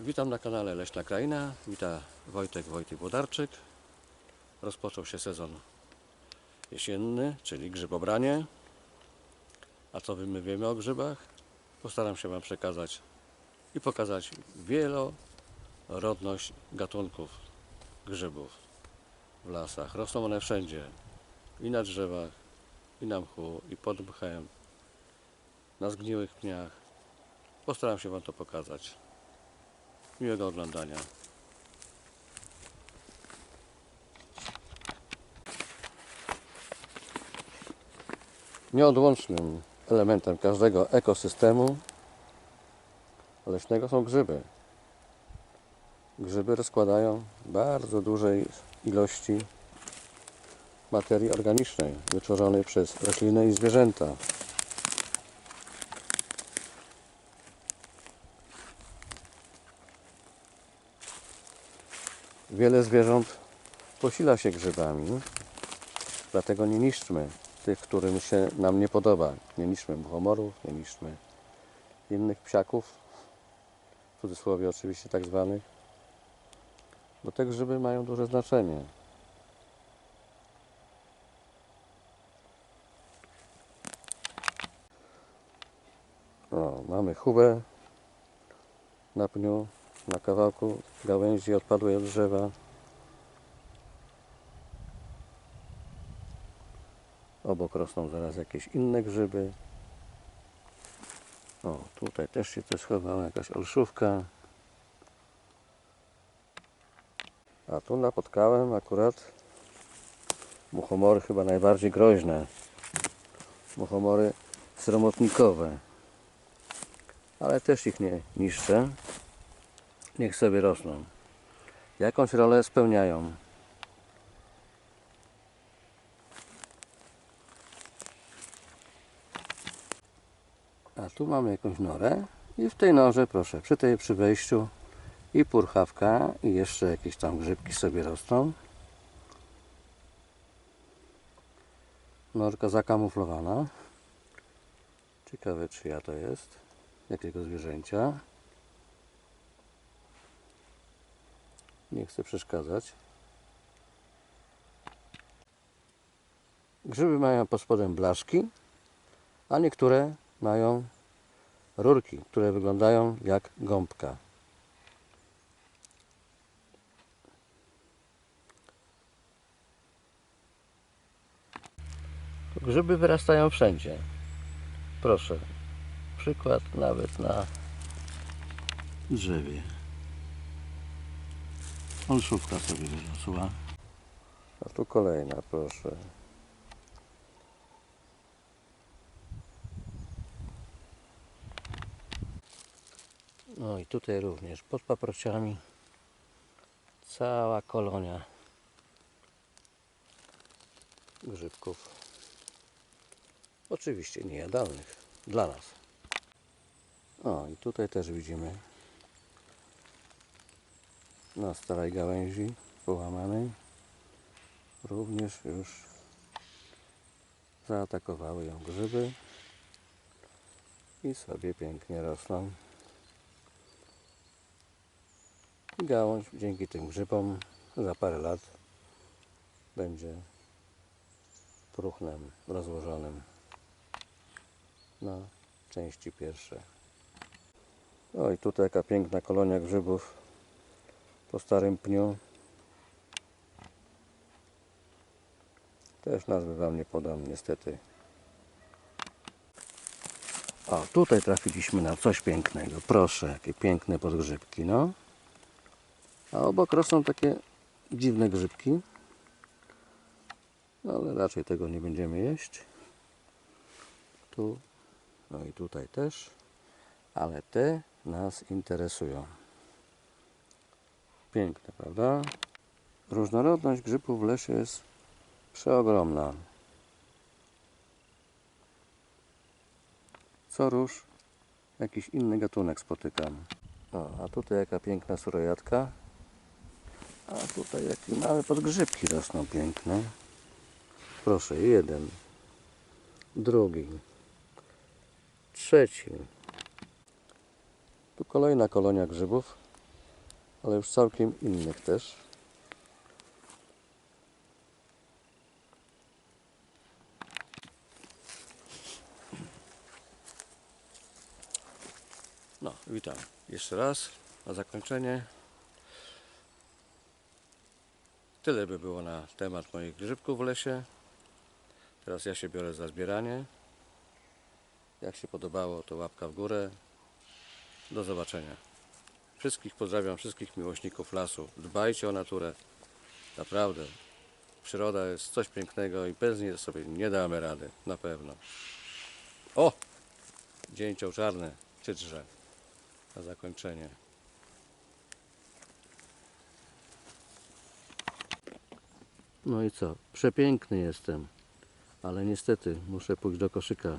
Witam na kanale Leśna Kraina. Witam Wojtek Wojty Włodarczyk. Rozpoczął się sezon jesienny, czyli grzybobranie. A co my wiemy o grzybach? Postaram się Wam przekazać i pokazać wielorodność gatunków grzybów w lasach. Rosną one wszędzie. I na drzewach, i na mchu, i pod mchem, na zgniłych pniach. Postaram się Wam to pokazać. Miłego oglądania. Nieodłącznym elementem każdego ekosystemu leśnego są grzyby. Grzyby rozkładają bardzo dużej ilości materii organicznej wytworzonej przez rośliny i zwierzęta. Wiele zwierząt posila się grzybami, dlatego nie niszczmy tych, którym się nam nie podoba. Nie niszczmy muchomorów, nie niszczmy innych psiaków, w cudzysłowie oczywiście tak zwanych, bo te grzyby mają duże znaczenie. O, mamy chubę na pniu, na kawałku gałęzi odpadłej od drzewa. Obok rosną zaraz jakieś inne grzyby. O, tutaj też się coś schowała, jakaś olszówka. A tu napotkałem akurat muchomory chyba najbardziej groźne. Muchomory sromotnikowe. Ale też ich nie niszczę. Niech sobie rosną. Jakąś rolę spełniają. A tu mamy jakąś norę i w tej norze, proszę, przy tej przy wejściu i purchawka i jeszcze jakieś tam grzybki sobie rosną. Norka zakamuflowana. Ciekawe czyja to jest, jakiego zwierzęcia. Nie chcę przeszkadzać. Grzyby mają pod spodem blaszki, a niektóre mają rurki, które wyglądają jak gąbka. Grzyby wyrastają wszędzie. Proszę, przykład nawet na drzewie. Olszówka sobie wyrosła. A tu kolejna, proszę. No i tutaj również pod paprociami cała kolonia grzybków. Oczywiście niejadalnych dla nas. O i tutaj też widzimy na starej gałęzi połamanej również już zaatakowały ją grzyby i sobie pięknie rosną. Gałąź dzięki tym grzybom za parę lat będzie próchnem rozłożonym na części pierwsze. O i tutaj jaka piękna kolonia grzybów po starym pniu. Też nazwy Wam nie podam niestety. O, tutaj trafiliśmy na coś pięknego. Proszę, jakie piękne podgrzybki, no. A obok rosną takie dziwne grzybki. No, ale raczej tego nie będziemy jeść. Tu, no i tutaj też. Ale te nas interesują. Piękne, prawda? Różnorodność grzybów w lesie jest przeogromna. Co róż jakiś inny gatunek spotykam. O, a tutaj jaka piękna surojatka. A tutaj jakie małe podgrzybki rosną piękne. Proszę, jeden, drugi, trzeci. Tu kolejna kolonia grzybów ale już całkiem innych też. No, witam jeszcze raz na zakończenie. Tyle by było na temat moich grzybków w lesie. Teraz ja się biorę za zbieranie. Jak się podobało, to łapka w górę. Do zobaczenia. Wszystkich pozdrawiam, wszystkich miłośników lasu. Dbajcie o naturę. Naprawdę. Przyroda jest coś pięknego i bez niej sobie nie damy rady. Na pewno. O! Dzięcioł czarny, czytrze. Na zakończenie. No i co? Przepiękny jestem. Ale niestety muszę pójść do koszyka